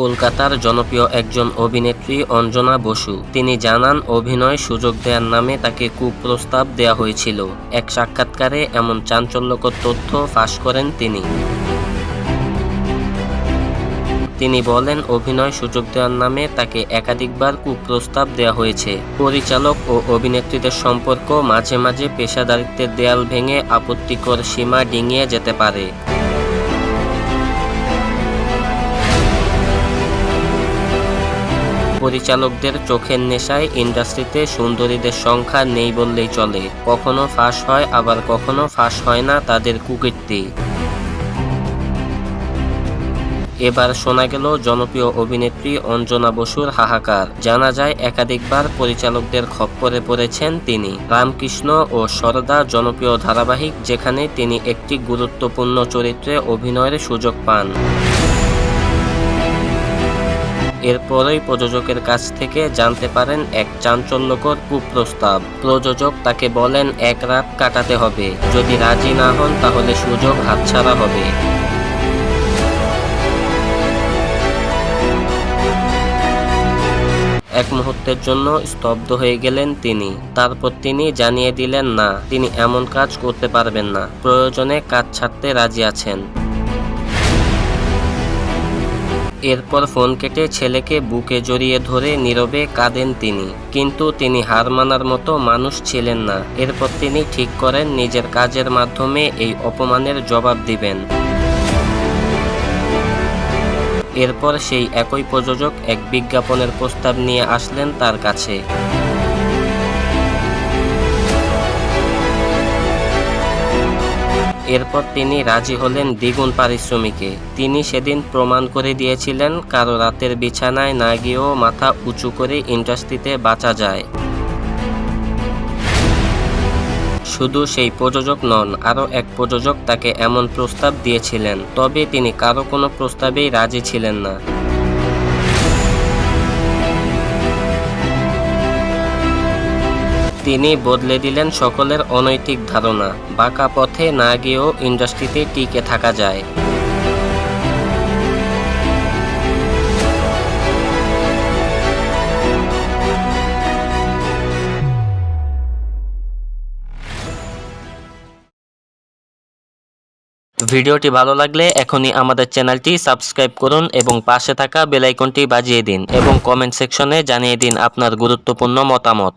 কলকাতার জনপ্রিয় একজন অভিনেত্রী অঞ্জনা বসু। তিনি জানান, অভিনয় সুযোগ দেওয়ার নামে তাকে কুপ্রস্তাব দেওয়া হয়েছিল। এক সাক্ষাৎকারে এমন চাঞ্চল্যকর তথ্য ফাঁস করেন তিনি। তিনি বলেন, অভিনয় সুযোগ দেওয়ার নামে তাকে একাধিকবার কুপ্রস্তাব দেওয়া হয়েছে। পরিচালক ও অভিনেত্রীদের সম্পর্ক মাঝে মাঝে পেশাদারিত্বের দেয়াল ভেঙে আপত্তিকর সীমা ডিঙিয়ে যেতে পারে। পরিচালকদের চোখের নেশায় ইন্ডাস্ট্রিতে সুন্দরীদের সংখ্যা নেই বললেই চলে। কখনো ফাঁস হয়, আবার কখনো ফাঁস হয় না তাদের কুকীর্তি। এবার শোনা গেল জনপ্রিয় অভিনেত্রী অঞ্জনা বসুর হাহাকার। জানা যায়, একাধিকবার পরিচালকদের খপ্পরে পড়েছেন তিনি। রামকৃষ্ণ ও সরদা জনপ্রিয় ধারাবাহিক, যেখানে তিনি একটি গুরুত্বপূর্ণ চরিত্রে অভিনয়ের সুযোগ পান। এরপরই প্রযোজকের কাছ থেকে জানতে পারেন এক চাঞ্চল্যকর কুপ্রস্তাব। প্রযোজক তাকে বলেন, এক রাত কাটাতে হবে। যদি রাজি না হন, তাহলে সুযোগ হাতছাড়া হবে। এক মুহূর্তের জন্য স্তব্ধ হয়ে গেলেন তিনি। তারপর তিনি জানিয়ে দিলেন, না, তিনি এমন কাজ করতে পারবেন না। প্রয়োজনে কাজ ছাড়তে রাজি আছেন। এরপর ফোন কেটে ছেলেকে বুকে জড়িয়ে ধরে নীরবে কাঁদেন তিনি। কিন্তু তিনি হার মানার মতো মানুষ ছিলেন না। এরপর তিনি ঠিক করেন নিজের কাজের মাধ্যমে এই অপমানের জবাব দিবেন। এরপর সেই একই প্রযোজক এক বিজ্ঞাপনের প্রস্তাব নিয়ে আসলেন তার কাছে। এরপর তিনি রাজি হলেন দ্বিগুণ পারিশ্রমিকে। তিনি সেদিন প্রমাণ করে দিয়েছিলেন কারও রাতের বিছানায় না গিয়েও মাথা উঁচু করে ইন্ডাস্ট্রিতে বাঁচা যায়। শুধু সেই প্রযোজক নন, আরও এক প্রযোজক তাকে এমন প্রস্তাব দিয়েছিলেন, তবে তিনি কারও কোনো প্রস্তাবেই রাজি ছিলেন না। তিনি বদলে দিলেন সকলের অনৈতিক ধারণা, বাঁকা পথে না গিয়েও ইন্ডাস্ট্রিতে টিকে থাকা যায়। ভিডিওটি ভালো লাগলে এখনই আমাদের চ্যানেলটি সাবস্ক্রাইব করুন এবং পাশে থাকা বেল আইকনটি বাজিয়ে দিন এবং কমেন্ট সেকশনে জানিয়ে দিন আপনার গুরুত্বপূর্ণ মতামত।